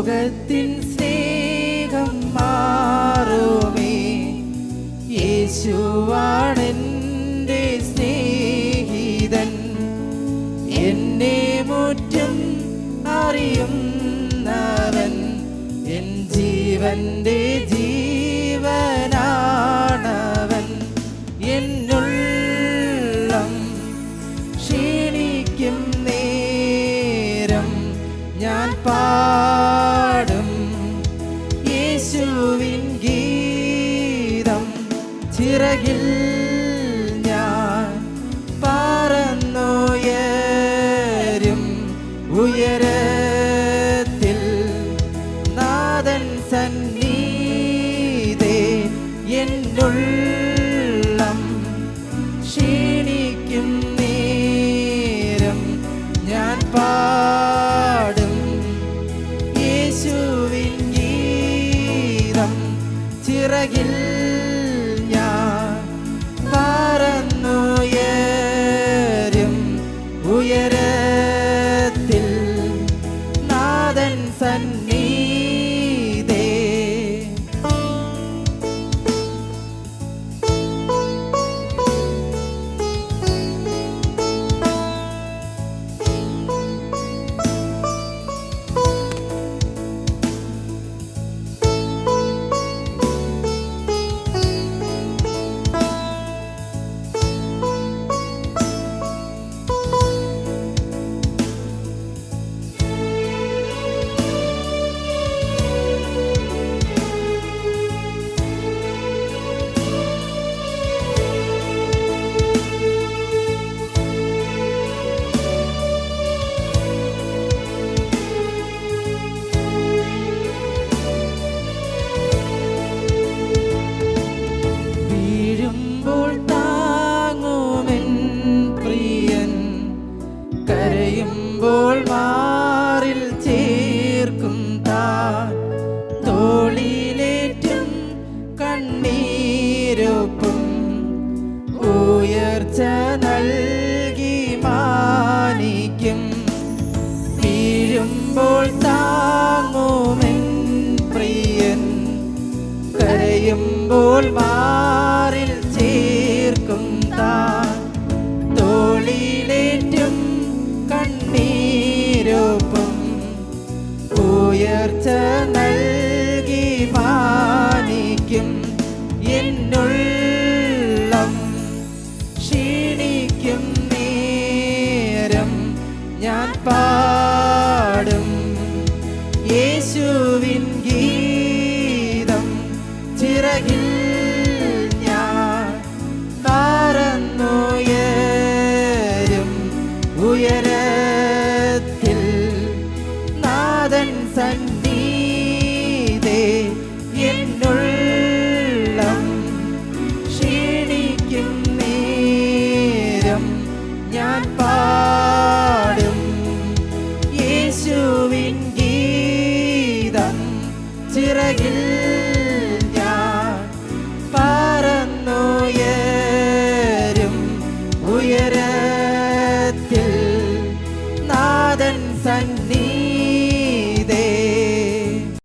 ലോകത്തിൻ സ്നേഹം മാറുമേ. യേശുവാണെന്റെ സ്നേഹിതൻ. എന്നെ മുറ്റും അറിയുന്നവൻ. എൻ ജീവന്റെ ജീവനാണവൻ. എന്നുള്ളം ക്ഷീണിക്കും നേരം ഞാൻ പാടും ചിറകിൽ ഞാൻ പറന്നുയരും ഉയരത്തിൽ നാദൻ സന്നീതേ എന്നുള്ളം ക്ഷീണിക്കും നേരം ഞാൻ പാടും യേശുവിൻ ഗീതം ചിറകിൽ വീഴുമ്പോൾ താങ്ങുമെൻ പ്രിയൻ. കരയുമ്പോൾ മാറിൽ ചേർക്കും താൻ. തോളിലേറ്റും കണ്ണീരൊപ്പം ഉയർച്ച നൽകി മാനിക്കും എന്നുള്ളം. ക്ഷീണിക്കും ചിറകിൽ ഞാൻ പറന്നുയരും ഉയരത്തിൽ നാദൻ സന്ധീതേ എന്നുള്ളം ക്ഷീണിക്കും നേരം ഞാൻ പാടും. യേശുവിൻ ഗീതം ചിറകിൽ ഉയരത്തിൽ നാദൻ സന്നിധി